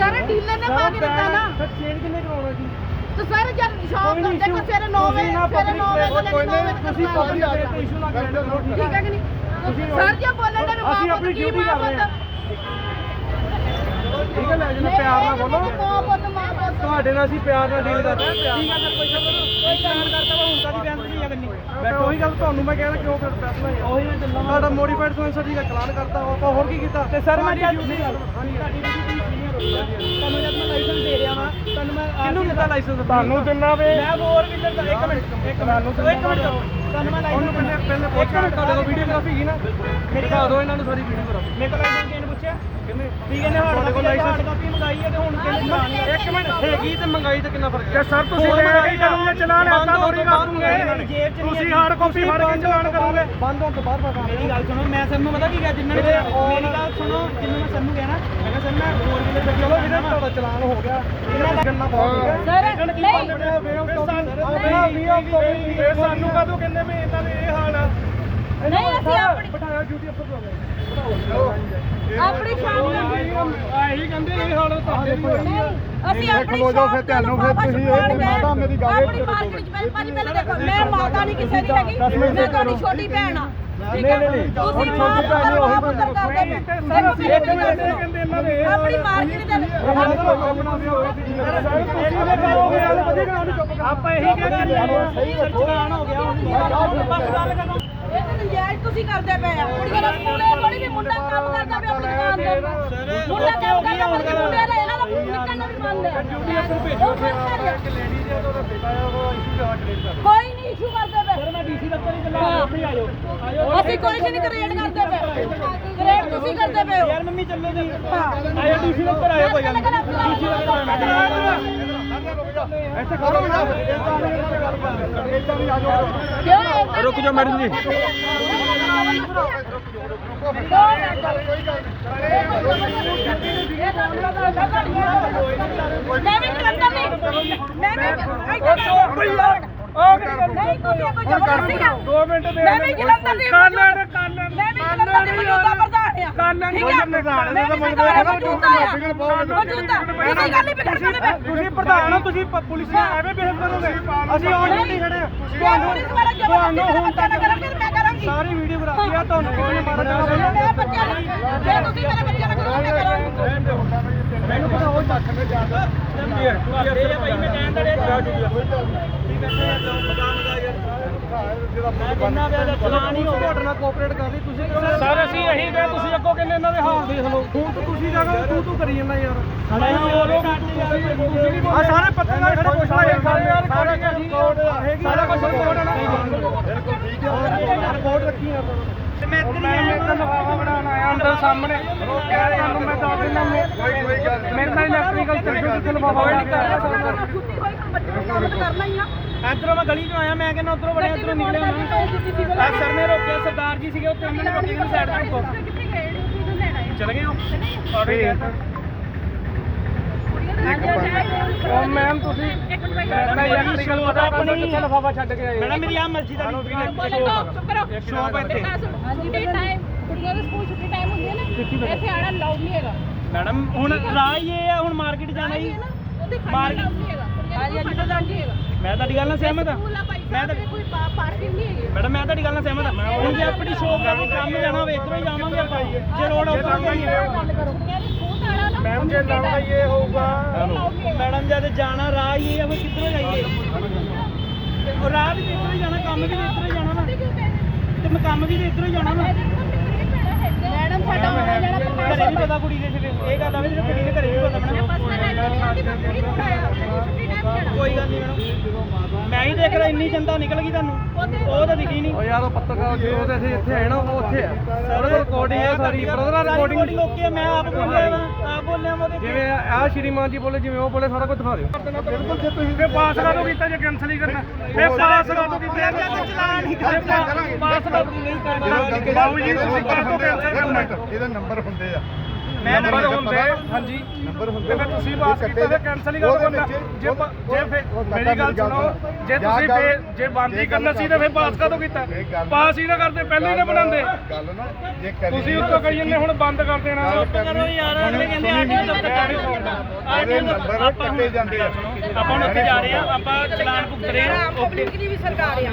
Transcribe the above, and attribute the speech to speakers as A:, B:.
A: ਸਾਰੇ ਡੀਲਰ ਨੇ ਪਾ ਕੇ ਦਿੱਤਾ ਨਾ।
B: ਫਿਰ ਚੇਂਜ ਕਿੰਨੇ ਕਰਾਉਣਾ ਜੀ
A: ਤੇ ਸਾਰੇ ਜਦ ਸ਼ਾਪ
B: ਕੋਈ
A: ਤੋਂ ਦੇਖੋ ਸਵੇਰੇ 9 ਵਜੇ ਸਵੇਰੇ 9 ਵਜੇ ਤੋਂ
B: ਕੋਈ
A: ਕੇ 9
B: ਨਹੀਂ ਤੁਸੀਂ ਪਬਲਿਕ। ਦੇ ਇਸ਼ੂ ਨਾ ਕਰਿਓ
A: ਠੀਕ ਹੈ ਕਿ ਨਹੀਂ? ਸਰ ਜੀ ਬੋਲਣ ਦਾ ਮਾਂ
B: ਅਸੀਂ ਆਪਣੀ
A: ਮਾਂ
B: ਕਰ ਰਹੇ
A: ਪੁੱਤ
B: ਠੀਕ ਹੈ ਲੈ ਜਨਾ ਪਿਆਰ ਨਾਲ ਬੋਲੋ।
A: ਮਾਂ ਪੁੱਤ ਮਾਂ ਪੁੱਤ
B: ਤੁਹਾਡੇ ਨਾਲ ਅਸੀਂ ਪਿਆਰ ਨਾਲ ਡੀਲ ਕਰਦੇ ਹਾਂ। ਠੀਕ ਹੈ ਸਰ ਕੋਈ ਚੱਕਰ ਨਹੀਂ। ਕੋਈ ਕੰਮ ਕਰਦਾ ਵਾ ਹੁਣ ਕਾਦੀ ਬੈਂਸ ਨਹੀਂ ਕਰਨੀ ਮੈਂ ਉਹੀ ਗੱਲ ਤੁਹਾਨੂੰ ਮੈਂ ਕਹਿਣਾ ਕਿਉਂ ਫਿਰ ਫੈਸਲਾ ਹੈ ਉਹੀ ਮੈਂ ਚੱਲਾਂ ਤੁਹਾਡਾ ਮੋਡੀਫਾਈਡ ਸੈਂਸਰ ਜੀ ਦਾ ਚਲਾਨ ਕਰਤਾ ਆਪਾਂ ਹੋਰ ਕੀ ਕੀਤਾ? ਤੇ ਸਰ ਮੈਂ ਜਦ ਤੁਹਾਡੀ ਤੁਹਾਨੂੰ ਜਦ ਮੈਂ ਲਾਇਸੈਂਸ ਦੇ ਰਿਹਾ ਵਾਂ ਤੁਹਾਨੂੰ ਮੈਂ ਕਿਹਨੂੰ ਦਿੱਤਾ ਲਾਇਸੈਂਸ ਤੁਹਾਨੂੰ ਦਿੰਨਾ ਵੇ। ਮੈਂ ਹੋਰ ਕਿੱਧਰ ਦਾ ਇੱਕ ਮਿੰਟ ਇੱਕ ਮਿੰਟ ਇੱਕ ਮਿੰਟ ਤੁਹਾਨੂੰ ਮੈਂ ਲਾਇਸੈਂਸ ਪਹਿਲੇ ਪਹਿਲੇ ਪੁੱਛਿਆ ਤੁਹਾਡੇ ਕੋਲ ਵੀਡੀਓਗ੍ਰਾਫੀ ਹੈਗੀ ਨਾ? ਮੇਰੀ ਦਿਖਾ ਦਿਓ ਇਹਨਾਂ ਨੂੰ ਸਾਰੀ ਵੀਡੀਓਗ੍ਰਾਫੀ ਮੇਰੇ ਕੋਲ ਲਾਇਸੈਂਸ ਕਿਹਨੇ ਪੁੱਛਿਆ? ਕਿੰਨੇ? ਠੀਕ ਹੈ ਨੇ ਤੁਹਾਡੇ ਕੋਲ ਲਾਇਸੈਂਸ ਕਾਪੀ ਮੰਗਾਈ ਹੈ ਤੇ ਹੁਣ ਕਹਿੰਦੇ ਚਲਾਨ ਇੱਕ ਮਿੰਟ ਹੈਗੀ ਤੇ ਮੰਗਾਈ ਤੇ ਕਿੰਨਾ ਫ਼ਰਕ ਹੈ? ਸਰ ਤੁਸੀਂ ਲੈ ਕੇ ਚਲਾਨ ਐਦਾਂ ਥੋੜੀ ਕਰ ਦੂੰਗੇ ਤੁਸੀਂ ਹਾਰਡ ਕਾਪੀ ਫੜ ਕੇ ਚਲਾਨ ਕਰੋਗੇ। ਬੰਦ ਹੋਣ ਤੋਂ ਬਾਅਦ ਮੈਂ
C: ਮੇਰੀ ਗੱਲ ਸੁਣੋ ਮੈਂ ਸਰ ਨੂੰ ਪਤਾ ਕੀ ਕਿਹਾ ਜਿੰਨਾਂ ਨੇ ਮੇਰੀ ਗੱਲ ਸੁਣੋ ਜਿੰਨਾਂ ਮੈਂ ਸਰ ਨੂੰ ਕਹਿਣਾ ਮੈਂ ਕਿਹਾ ਸਰ ਮੈਂ ਫੋਰ ਵੀਲਰ ਗੱਡੀ
B: ਚਲੋ ਵੀਰੇ ਤੁਹਾਡਾ ਚਲਾਨ ਹੋ ਗਿਆ। ਇਹਨਾਂ ਦਾ ਗੰਨਾ ਬਹੁਤ
A: ਸਰ ਨਹੀਂ।
B: ਸਾਨੂੰ ਕਦੋਂ ਕਹਿੰਦੇ ਵੀ ਇਹਨਾਂ ਦੇ ਇਹ ਹਾਲ ਆ?
A: ਨਹੀਂ ਅਸੀਂ ਆਪਣੀ
B: ਬਿਠਾਇਆ ਡਿਊਟੀ ਅਫਸਰ ਤੋਂ
A: ਆਪਣੀ ਸ਼ਾਨ
B: ਆਹੀ ਕਹਿੰਦੇ ਇਹ ਹਾਲ ਤਾਂ
A: ਨਹੀਂ। ਅਸੀਂ ਆਪਣੀ
D: ਖਲੋ ਜਾਓ ਫਿਰ ਧਿਆਨ ਨਾਲ ਫਿਰ ਤੁਸੀਂ ਇਹ ਮਾਤਾ ਮੇਰੀ ਗੱਲ
A: ਆਪਣੀ ਮਾਰਕੀਟ ਚ ਪਹਿਲਾਂ ਪਹਿਲਾਂ ਦੇਖੋ ਮੈਂ ਮਾਤਾ ਨਹੀਂ ਕਿਸੇ ਦੀ ਹੈਗੀ ਮੈਂ ਤੁਹਾਡੀ ਛੋਟੀ ਭੈਣ ਆ ਠੀਕ
B: ਨਹੀਂ,
A: ਹੈ
B: ਨਹੀਂ, ਨਹੀਂ।
A: ਤੁਸੀਂ ਮਾਂ ਪੁੱਤਰ ਦਾ ਮਾਂ ਪੁੱਤਰ ਕਰਦੇ ਪਏ ਦੇਖੋ
B: ਇੱਕ
A: ਮੇਰੀ
B: ਮਿੰਟ
A: ਗੱਲ
B: ਇਹ ਕਹਿੰਦੇ ਇਹਨਾਂ ਦੇ ਇਹ
A: ਸੁਣੋ। ਆਪਣੀ ਮਾਰਕੀਟ ਦੇ
B: ਆਪਾਂ ਇਹੀ ਕਹਿੰਦੇ
C: ਸਹੀ ਸਰ ਚਲਾਨ ਹੋ ਗਿਆ ਹੁਣ ਬਸ ਗੱਲ ਕਰੋ
A: ਇਹ ਤਾਂ ਨਜਾਇਜ਼ ਤੁਸੀਂ ਕਰਦੇ ਪਏ ਆ ਕੁੜੀਆਂ ਦਾ ਸਕੂਲ ਇਹ ਥੋੜੀ ਵੀ ਮੁੰਡਾ ਕੰਮ ਕਰਦਾ ਪਿਆ ਆਪਣੀ ਦੁਕਾਨ ਤੇ ਮੁੰਡਾ ਕੰਮ ਕਰਦਾ ਮੁੰਡਿਆਂ ਦਾ
B: ਅਫਸਰ ਭੇਜੋ ਉੱਥੇ ਆ ਕੇ ਲੇਡੀ ਦੇ ਉਹਦਾ ਬੇਟਾ ਆ ਉਹ ਇਸ਼ੂ ਦਾ ਕ੍ਰੀਏਟ ਕਰ
A: ਕੋਈ ਨਹੀਂ ਇਸ਼ੂ ਕਰਦੇ ਪਏ
C: ਸਰ ਮੈਂ ਡੀਸੀ ਦਫ਼ਤਰ ਹੀ ਚੱਲਾਂ ਆਪਣੀ ਆ ਜਾਓ
A: ਅਸੀਂ ਕੋਈ ਨਹੀਂ ਕ੍ਰੀਏਟ ਕਰਦੇ ਪਏ ਕ੍ਰੀਏਟ ਤੁਸੀਂ ਕਰਦੇ ਪਏ ਹੋ
C: ਯਾਰ ਮੰਮੀ ਚੱਲੋ ਜੀ ਆਇਓ ਡੀਸੀ ਦਫ਼ਤਰ ਆਇਓ ਕੋਈ ਗੱਲ ਨਹੀਂ ਡੀਸੀ
B: ਇੱਥੇ ਖੜੋ ਨਾ ਇਦਾਂ ਨਹੀਂ ਗੱਲ ਕਰ ਇਦਾਂ ਵੀ ਆ ਜਾਓ
A: ਕਿਉਂ
B: ਰੁਕ ਜਾਓ ਮੈਡਮ ਜੀ
A: ਮੈਂ ਵੀ ਜਲੰਧਰ ਨਹੀਂ ਮੈਂ ਵੀ ਨਹੀਂ ਤੁਸੀਂ ਕੋਈ ਜ਼ਬਰਦਸਤੀ ਆ।
B: ਦੋ ਮਿੰਟ ਦੇ
A: ਮੈਂ ਵੀ ਜਲੰਧਰ ਦੀ
B: ਕਰ ਲੈਣ।
A: ਮੈਂ ਵੀ ਜਲੰਧਰ ਦੀ ਮੌਜੂਦਾ ਪ੍ਰਧਾਨ ਆ।
B: ਕੋਈ
A: ਹੈ
B: ਪ੍ਰਧਾਨ।
A: ਮੈਂ ਵੀ ਮੌਜੂਦਾ ਆ। ਮੌਜੂਦਾ। ਤੁਸੀਂ ਗੱਲ ਨਹੀਂ ਪਏ
B: ਤੁਸੀਂ ਪ੍ਰਧਾਨ ਹੋ ਤੁਸੀਂ ਪੁਲਿਸ ਨਾਲ ਐਵੇਂ ਬਿਹੇਵ ਕਰੋਗੇ? ਅਸੀਂ ਆਉਣ ਨਹੀਂ ਖੜੇ। ਹਾਂ
A: ਤੁਹਾਨੂੰ ਪੁਲਿਸ ਵਾਲਾ ਜ਼ਬਰਦਸਤੀ ਮੇਰਾ ਬੱਚਾ? ਨਾ ਕਰਨਗੇ ਤੇ ਮੈਂ ਕਰਾਂਗੀ।
B: ਸਾਰੀ ਵੀਡੀਓਗ੍ਰਾਫੀ ਆ ਤੁਹਾਨੂੰ ਕਿਸੇ ਨੇ ਮਾਰਾ ਜਾਣਾ
A: ਮੈਂ ਬੱਚਾ ਨਾ ਜੇ ਤੁਸੀਂ ਮੇਰੇ ਬੱਚੇ ਨਾਲ ਕਰੋਗੇ ਮੈਂ ਕਰਾਂਗੀ।
B: ਸਰ ਅਸੀਂ ਇਹੀ ਗਏ ਤੁਸੀਂ ਅੱਗੋਂ ਕਹਿੰਦੇ ਇਹਨਾਂ ਦੇ ਹਾਲ ਦੇਖ ਲਓ। ਹੁਣ ਤਾਂ ਤੁਸੀਂ ਜਾ ਕੇ ਤੂੰ ਤੂੰ ਕਰੀ ਜਾਂਦਾ ਯਾਰ। ਆ ਸਾਰੇ ਪੱਤਰਕਾਰ ਖੜੇ ਪੁੱਛ ਰਹੇ ਸਾਰੇ ਯਾਰ। ਰਿਕਾਰਡਿੰਗ ਹੈਗੀ ਸਾਰਾ ਕੁਝ ਰਿਕਾਰਡ ਹੈ ਨਾ ਬਿਲਕੁਲ ਠੀਕ ਹੈ। ਰਿਕਾਰਡ ਰੱਖੀ ਆ ਤੇ ਮੈਂ ਇੱਧਰ ਹੀ ਆਇਆ ਤਾਂ ਲਫਾਫਾ ਬਣਾਉਣ ਆਇਆ ਅੰਦਰ ਸਾਹਮਣੇ। ਕਹਿ ਤੁਹਾਨੂੰ ਮੈਂ ਦੱਸ ਦਿੰਦਾ
C: ਇਧਰੋਂ ਮੈਂ ਗਲੀ ਚੋਂ ਆਇਆ ਮੈਂ ਕਹਿੰਦਾ ਉਧਰੋਂ ਬੜਿਆ ਇਧਰੋਂ ਨਿਕਲਿਆ ਮੈਂ। ਆ ਸਰ ਨੇ ਰੋਕਿਆ ਸਰਦਾਰ ਜੀ ਸੀਗੇ ਉੱਥੇ ਉਹਨਾਂ ਨੇ ਰੋਕੀ ਮੈਨੂੰ ਸਾਈਡ ਤੇ ਰੋਕੋ। ਚਲੇ ਗਏ ਹੋ
B: ਆ। ਗਏ ਉਹ ਮੈਮ ਤੁਸੀਂ ਮੈਂ ਇਲੈਕਟ੍ਰੀਕਲ ਪਤਾ ਆਪਣੀ ਕਿੱਥੇ ਲਫਾਫਾ ਛੱਡ ਕੇ ਆਏ।
C: ਮੈਡਮ ਮੇਰੀ ਆ ਮਸਜਿਦ ਵਾਲੀ ਸ਼ੌਪ ਹੈ ਇੱਥੇ।
A: ਛੁੱਟੀ ਟਾਈਮ ਕੁੜੀਆਂ ਦੇ ਸਕੂਲ ਛੁੱਟੀ ਟਾਈਮ ਹੁੰਦੀ ਹੈ ਨਾ ਇੱਥੇ ਆਣਾ ਨਹੀਂ ਹੈਗਾ।
C: ਮੈਡਮ ਹੁਣ ਰਾਹ ਹੀ ਇਹ ਆ ਮਾਰਕੀਟ ਜਾਣਾ ਜੀ। ਮਾਰਕੀਟ
A: ਹਾਂਜੀ ਤਾਂ ਨਹੀਂ ਹੈਗਾ।
C: ਮੈਂ ਤੁਹਾਡੀ ਗੱਲ ਨਾਲ ਸਹਿਮਤ ਹਾਂ। ਮੈਂ ਤਾਂ
A: ਕੋਈ ਪਾਰਕਿੰਗ ਨਹੀਂ ਹੈਗੀ।
C: ਮੈਡਮ ਮੈਂ ਤੁਹਾਡੀ ਗੱਲ ਨਾਲ ਸਹਿਮਤ ਹਾਂ। ਹੁਣ ਜੇ ਆਪਣੀ ਸ਼ੌਪ ਦਾ ਕੋਈ ਕੰਮ ਜਾਣਾ ਹੋਵੇ ਇਧਰੋਂ ਹੀ ਜਾਵਾਂਗੇ ਆਪਾਂ। ਜੇ ਰੋਡ ਉੱਪਰ
A: ਨਾ
B: ਮੈਮ ਜੇ ਲਾਉਣਾ ਇਹ ਹੋਊਗਾ।
C: ਮੈਡਮ ਜਦ ਜਾਣਾ ਰਾਹ ਹੀ ਇਹ ਆ, ਫਿਰ ਕਿੱਧਰੋਂ ਜਾਈਏ? ਉਹ ਰਾਹ ਵੀ ਇੱਧਰੋਂ ਹੀ ਜਾਣਾ ਕੰਮ ਵੀ ਇੱਧਰੋਂ ਹੀ ਜਾਣਾ ਨਾ। ਤੇ ਮੈਂ ਕੰਮ ਵੀ ਇੱਧਰੋਂ ਹੀ ਜਾਣਾ ਨਾ।
A: ਮੈਡਮ ਸਾਡਾ ਹੋਣਾ ਜਾਣਾ
C: ਘਰੇ ਵੀ ਪਤਾ ਕੁੜੀ ਦੇ ਫਿਰ ਇਹ ਗੱਲ ਆ ਵੀ ਜੇ ਕੁੜੀ ਦੇ ਘਰੇ ਵੀ ਪਤਾ ਮੈਡਮ ਕੋਈ ਗੱਲ ਨਹੀਂ ਮੈਡਮ। ਮੈਂ ਹੀ ਦੇਖ ਰਿਹਾ ਇੰਨੀ ਜਨਤਾ ਨਿਕਲ ਗਈ ਤੁਹਾਨੂੰ। ਉਹ ਤਾਂ ਦਿਖੀ ਨਹੀਂ
B: ਉਹ ਯਾਰ ਉਹ ਪੱਤਰਕਾਰ ਜੋ ਤੇ ਅਸੀਂ ਇੱਥੇ ਆਏ ਨਾ ਉਹ ਉੱਥੇ ਆ। ਉਹਦੇ ਕੋਲ ਰਿਕਾਰਡਿੰਗ ਹੈ ਸਾਰੀ ਬ੍ਰਦਰ
C: ਰਿਕਾਰਡਿੰਗ
B: ਰਿਕਾਰਡਿੰਗ
C: ਓਕੇ ਮੈਂ ਆਪ ਬੋਲਿਆ ਵਾ। ਆਪ ਬੋਲਿਆ ਉਹਦੇ
B: ਜਿਵੇਂ ਆ ਸ਼੍ਰੀਮਾਨ ਜੀ ਬੋਲੇ ਜਿਵੇਂ ਉਹ ਬੋਲੇ ਸਾਰਾ ਕੁਝ ਦਿਖਾ ਦਿਓ। ਬਿਲਕੁਲ ਜੇ ਤੁਸੀਂ ਫੇ ਪਾਸ ਕਰਾ ਦੋ ਕੀਤਾ ਜੇ ਕੈਨਸਲ ਹੀ ਕਰਨਾ। ਫੇ ਪਾਸ ਕਰਾ ਦੋ ਕੀਤਾ
C: ਚਲਾਨ ਹੀ
B: ਪਾਸ ਕਰਾ ਦੋ ਨਹੀਂ ਕਰਨਾ ਬਾਬੂ ਜੀ ਤੁਸੀਂ ਕਰ ਦੋ ਕੈਨਸਲ ਕਰਨਾ
D: ਇਹਦਾ ਨੰਬਰ ਹੁੰਦੇ ਆ।
C: ਮੈਂ
E: ਨੰਬਰ ਹੁੰਦੇ ਹਾਂਜੀ।
D: ਨੰਬਰ ਹੁੰਦੇ
E: ਤੇ ਫਿਰ ਤੁਸੀਂ ਪਾਸ ਕੀਤਾ ਫਿਰ ਕੈਨਸਲ ਹੀ ਕਰ ਦਿੰਦਾ ਜੇ ਜੇ ਮੇਰੀ ਗੱਲ ਸੁਣੋ ਜੇ ਤੁਸੀਂ ਜੇ ਬੰਦ ਕਰਨਾ ਸੀ ਤਾਂ ਫਿਰ ਪਾਸ ਕਾਹਤੋਂ ਕੀਤਾ? ਪਾਸ ਹੀ ਨਾ ਕਰਦੇ ਪਹਿਲਾਂ ਹੀ ਨਾ ਬਣਾਉਂਦੇ।
D: ਗੱਲ ਨਾ ਜੇ ਕਰੀ
E: ਤੁਸੀਂ ਉੱਤੋਂ ਕਹੀ ਜੰਨੇ ਹੁਣ ਬੰਦ ਕਰ ਦੇਣਾ।
C: ਕਰੋ ਯਾਰ ਅਗਲੇ ਕਹਿੰਦੇ ਆਰਟੀਓ ਦਫ਼ਤਰ ਜਾ ਰਹੇ
D: ਉਹਦੇ ਨੰਬਰ ਕੱਟੇ ਜਾਂਦੇ ਆ।
C: ਆਪਾਂ ਹੁਣ ਉੱਥੇ ਜਾ ਰਹੇ ਆ ਆਪਾਂ ਚਲਾਨ ਭੁਗਤ ਰਹੇ ਆ।
A: ਪਬਲਿਕ ਦੀ ਵੀ ਸਰਕਾਰ ਆ।